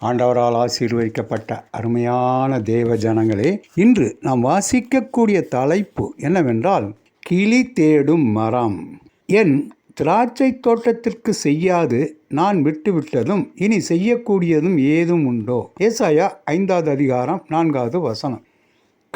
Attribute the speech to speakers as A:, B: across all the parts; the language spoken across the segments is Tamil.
A: ஆண்டவரால் ஆசீர்வதிக்கப்பட்ட அருமையான தேவ ஜனங்களே இன்று நாம் வாசிக்கக்கூடிய தலைப்பு என்னவென்றால் கிளி தேடும் மரம். என் திராட்சை தோட்டத்திற்கு செய்யாது நான் விட்டுவிட்டதும் இனி செய்யக்கூடியதும் ஏதும் உண்டோ? ஏசாயா ஐந்தாவது அதிகாரம் நான்காவது வசனம்.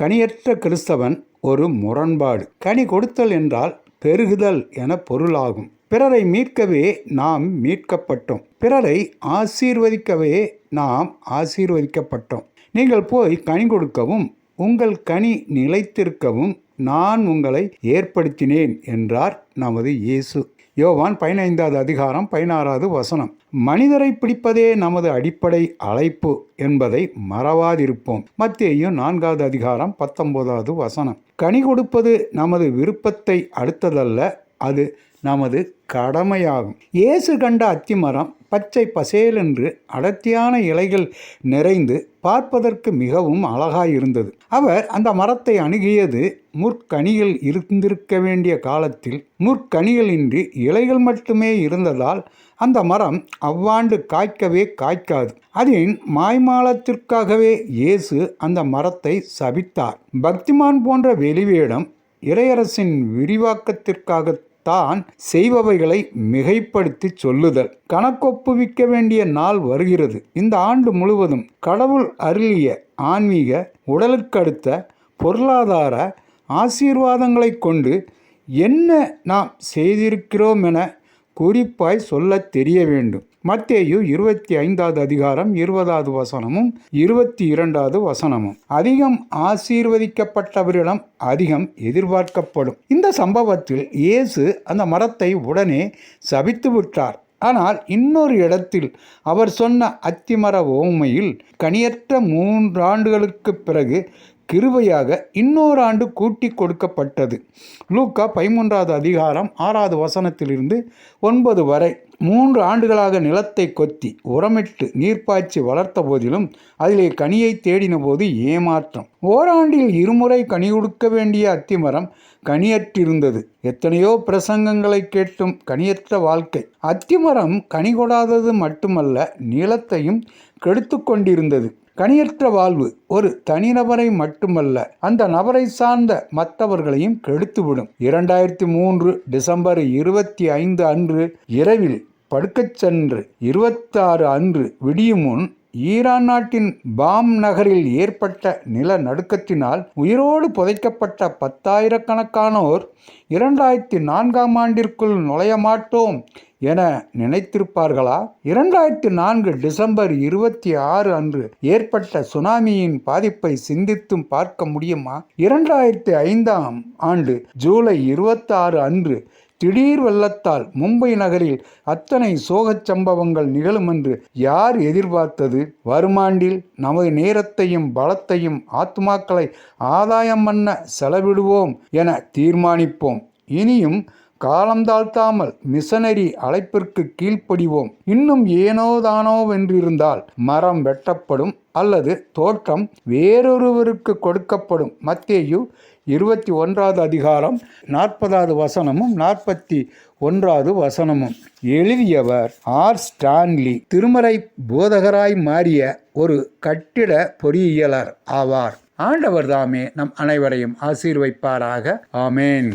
A: கனியற்ற கிறிஸ்தவன் ஒரு முரண்பாடு. கனி கொடுத்தல் என்றால் பெருகுதல் என பொருளாகும். பிறரை மீட்கவே நாம் மீட்கப்பட்டோம். பிறரை ஆசீர்வதிக்கவே நாம் ஆசீர்வதிக்கப்பட்டோம். நீங்கள் போய் கனி கொடுக்கவும் உங்கள் கனி நிலைத்திருக்கவும் நான் உங்களை ஏற்படுத்தினேன் என்றார் நமது இயேசு. யோவான் பதினைந்தாவது அதிகாரம் பதினாறாவது வசனம். மனிதரை பிடிப்பதே நமது அடிப்படை அழைப்பு என்பதை மறவாதிருப்போம். மத்தியும் நான்காவது அதிகாரம் பத்தொன்பதாவது வசனம். கனி கொடுப்பது நமது விருப்பத்தை அடுத்ததல்ல அது நமது கடமையாகும். இயேசு கண்ட அத்திமரம் பச்சை பசேலென்று அடர்த்தியான இலைகள் நிறைந்து பார்ப்பதற்கு மிகவும் அழகாயிருந்தது. அவர் அந்த மரத்தை அணுகியது முற்கனிகள் இருந்திருக்க வேண்டிய காலத்தில் முற்கனிகளின்றி இலைகள் மட்டுமே இருந்ததால் அந்த மரம் அவ்வாண்டு காய்க்கவே காய்க்காது. அதன் மாய்மாலத்திற்காகவே இயேசு அந்த மரத்தை சபித்தார். பக்திமான் போன்ற வெளிவேடம் இறையரசின் விரிவாக்கத்திற்காக தான் செய்பவைகளை மிகைப்படுத்தி சொல்லுதல். கணக்கொப்புவிக்க வேண்டிய நாள் வருகிறது. இந்த ஆண்டு முழுவதும் கடவுள் அருளிய ஆன்மீக உடலுக்கடுத்த பொருளாதார ஆசீர்வாதங்களை கொண்டு என்ன நாம் செய்திருக்கிறோம் என குறிப்பாய் சொல்ல தெரிய வேண்டும். மத்தேயு இருபத்தி ஐந்தாவது அதிகாரம் இருபதாவது வசனமும் இருபத்தி இரண்டாவது வசனமும். அதிகம் ஆசீர்வதிக்கப்பட்டவரிடம் அதிகம் எதிர்பார்க்கப்படும். இந்த சம்பவத்தில் இயேசு அந்த மரத்தை உடனே சபித்து விட்டார். ஆனால் இன்னொரு இடத்தில் அவர் சொன்ன அத்திமர ஓமையில் கனியற்ற மூன்றாண்டுகளுக்கு பிறகு கிருபையாக இன்னொரு ஆண்டு கூட்டி கொடுக்கப்பட்டது. லூக்கா பதிமூன்றாவது அதிகாரம் ஆறாவது வசனத்திலிருந்து ஒன்பது வரை மூன்று ஆண்டுகளாக நிலத்தை கொத்தி உரமிட்டு நீர்ப்பாய்ச்சி வளர்த்த போதிலும் அதிலே கனியை தேடின போது ஏமாற்றம். ஓராண்டில் இருமுறை கனி கொடுக்க வேண்டிய அத்திமரம் கனியற்றிருந்தது. எத்தனையோ பிரசங்கங்களை கேட்டும் கனியற்ற வாழ்க்கை. அத்திமரம் கனி கொடாதது மட்டுமல்ல நிலத்தையும் கெடுத்து கொண்டிருந்தது. கனியற்ற வாழ்வு ஒரு தனிநபரை மட்டுமல்ல அந்த நபரை சார்ந்த மற்றவர்களையும் கெடுத்துவிடும். இரண்டாயிரத்தி மூன்று டிசம்பர் இருபத்தி ஐந்து அன்று இரவில் படுக்கச் சென்று இருபத்தாறு அன்று விடியும் முன் ஈரான் நாட்டின் பாம் நகரில் ஏற்பட்ட நிலநடுக்கத்தினால் உயிரோடு புதைக்கப்பட்ட பத்தாயிரக்கணக்கானோர் இரண்டாயிரத்தி நான்காம் ஆண்டிற்குள் நுழைய மாட்டோம் என நினைத்திருப்பார்களா? இரண்டாயிரத்தி நான்கு டிசம்பர் இருபத்தி ஆறு அன்று ஏற்பட்ட சுனாமியின் பாதிப்பை சிந்தித்தும் பார்க்க முடியுமா? இரண்டாயிரத்தி ஐந்தாம் ஆண்டு ஜூலை இருபத்தாறு அன்று திடீர் வெள்ளத்தால் மும்பை நகரில் அத்தனை சோகச் சம்பவங்கள் நிகழும் என்று யார் எதிர்பார்த்தது? வருமாண்டில் நமது நேரத்தையும் பலத்தையும் ஆத்மாக்களை ஆதாயம் பண்ண செலவிடுவோம் என தீர்மானிப்போம். இனியும் காலம் தாழ்த்தாமல் மிஷனரி அழைப்பிற்கு கீழ்ப்படிவோம். இன்னும் ஏனோ தானோ வென்றிருந்தால் மரம் வெட்டப்படும் அல்லது தோற்றம் வேறொருவருக்கு கொடுக்கப்படும். மத்தேயு இருபத்தி ஒன்றாவது அதிகாரம் நாற்பதாவது வசனமும் நாற்பத்தி ஒன்றாவது வசனமும். எழுதியவர் ஆர். ஸ்டான்லி திருமறை போதகராய் மாறிய ஒரு கட்டிட பொறியியலர் ஆவார். ஆண்டவர் தாமே நம் அனைவரையும் ஆசீர்வைப்பாராக. ஆமேன்.